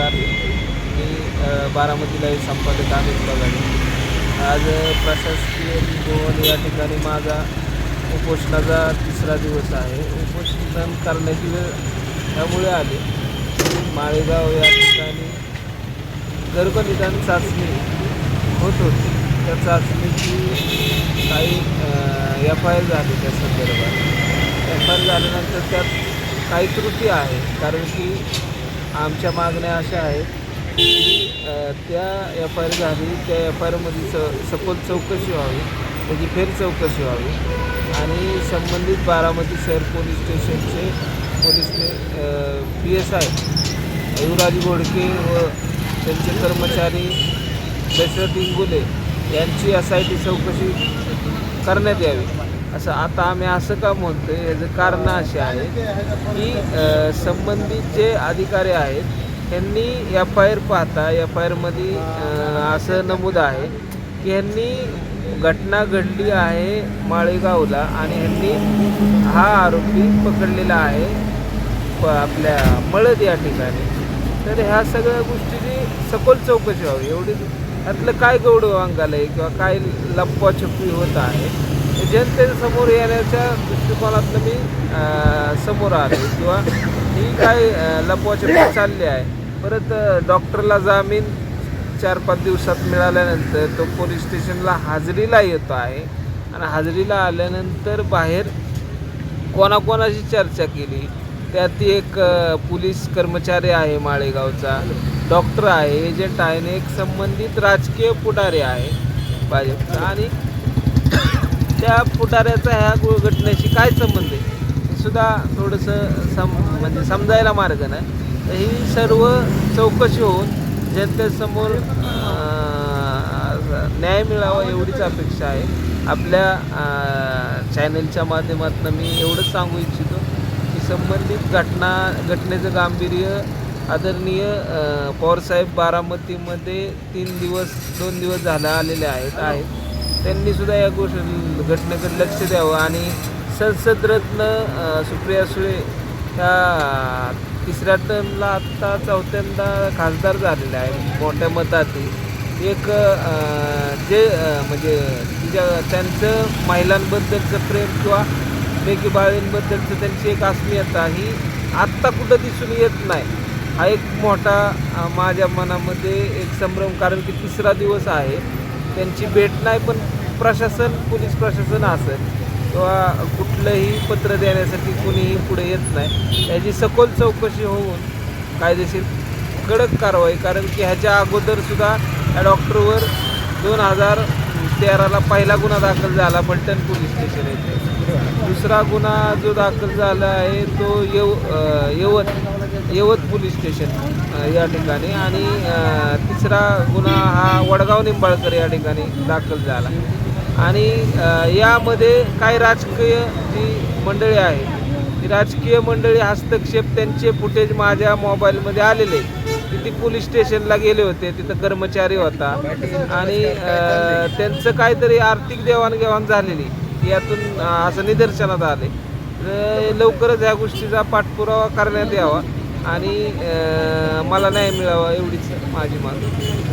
नमस्कार मी बारामतीला एक संपादक अमित बगाडे आज प्रशासकीय भवन या ठिकाणी माझा उपोषणाचा तिसरा दिवस आहे. उपोषण करण्याची वेळ त्यामुळे आले. माळेगाव या ठिकाणी गर्भनिदान चाचणी होत होती. त्या चाचणीची काही एफ आय आर झाली त्या संदर्भात. एफ आय आर झाल्यानंतर त्यात काही त्रुटी आहे. कारण की आमच्या मागण्या अशा आहेत की त्या एफ आय आर झाली त्या एफ आय आरमध्ये स सखोल चौकशी व्हावी त्याची फेर चौकशी व्हावी आणि संबंधित बारामती शहर पोलीस स्टेशनचे पोलीसने P S I Yuvraj Ghodke व त्यांचे कर्मचारी दशरथ इंगुले यांची एस आय टी चौकशी करण्यात यावी. असं आता आम्ही असं का म्हणतो याचं कारण असे आहे की संबंधित जे अधिकारी आहेत त्यांनी एफ आय आर पाहता एफ आय आरमध्ये असं नमूद आहे की ह्यांनी घटना घडली आहे माळेगावला आणि ह्यांनी हा आरोपी पकडलेला आहे प आपल्या मळद या ठिकाणी. तर ह्या सगळ्या गोष्टीची सखोल चौकशी व्हावी. एवढी त्यातलं काय गौडव अंगाला आहे किंवा काय लपवाछपवी होत आहे? जनतेसमोर येण्याच्या दृष्टिकोनातनं मी समोर आलो किंवा ही काय अं, चालली आहे. परत डॉक्टरला जामीन चार पाच दिवसात मिळाल्यानंतर तो पोलीस स्टेशनला हाजरीला येतो आहे. आणि हाजरीला आल्यानंतर बाहेर कोणाकोणाशी चर्चा केली? त्यात एक पोलीस कर्मचारी आहे माळेगावचा. डॉक्टर आहे. एजंट आहे. आणि एक संबंधित राजकीय पुढारी आहे. भाजपचा. आणि त्या पुढाऱ्याचा ह्या गो- घटनेशी काय संबंध आहे? हे सुद्धा थोडंसं सम म्हणजे समजायला मार्ग नाही. तर ही सर्व चौकशी होऊन जनतेसमोर न्याय मिळावा एवढीच अपेक्षा आहे. आपल्या चॅनलच्या माध्यमातून मी एवढंच सांगू इच्छितो की संबंधित घटना घटनेचं गांभीर्य आदरणीय पवारसाहेब बारामतीमध्ये तीन दिवस दोन दिवस झाला आलेले आहेत आहेत. त्यांनी सुद्धा या गोष्ट घटनेकडे लक्ष द्यावं आणि संसद रत्न सुप्रिया सुळे ह्या तिसऱ्या टर्मला आत्ता चौथ्यांदा खासदार झालेल्या आहे मोठ्या मतातील. एक जे म्हणजे तिच्या त्यांचं महिलांबद्दलचं प्रेम किंवा बेकी बाळींबद्दलचं त्यांची एक अस्मियता ही आत्ता कुठं दिसून येत नाही. हा एक मोठा माझ्या मनामध्ये एक संभ्रम कारण की तिसरा दिवस आहे. त्यांची भेट नाही पण प्रशासन पोलीस प्रशासन असेल किंवा कुठलंही पत्र देण्यासाठी कुणीही पुढे येत नाही. याची सखोल चौकशी होऊन कायदेशीर कडक कारवाई कारण की ह्याच्या अगोदरसुद्धा या डॉक्टरवर दोन हजार तेराला पहिला गुन्हा दाखल झाला पलटण पोलीस स्टेशन येथे. दुसरा गुन्हा जो दाखल झाला आहे तो येव यवत. यवत पोलीस स्टेशन या ठिकाणी. आणि तिसरा गुन्हा हा वडगाव निंबाळकर या ठिकाणी दाखल झाला. आणि यामध्ये काही राजकीय जी मंडळी आहेत ती राजकीय मंडळी हस्तक्षेप त्यांचे फुटेज माझ्या मोबाईलमध्ये आलेले आहेत. ती पोलीस स्टेशनला गेले होते तिथं कर्मचारी होता. आणि त्यांचं काहीतरी आर्थिक देवाणघेवाण झालेली यातून असं निदर्शनात आले लवकरच ह्या गोष्टीचा पाठपुरावा करण्यात यावा. आणि मला नाही मिळावा एवढीच माझी मागणी.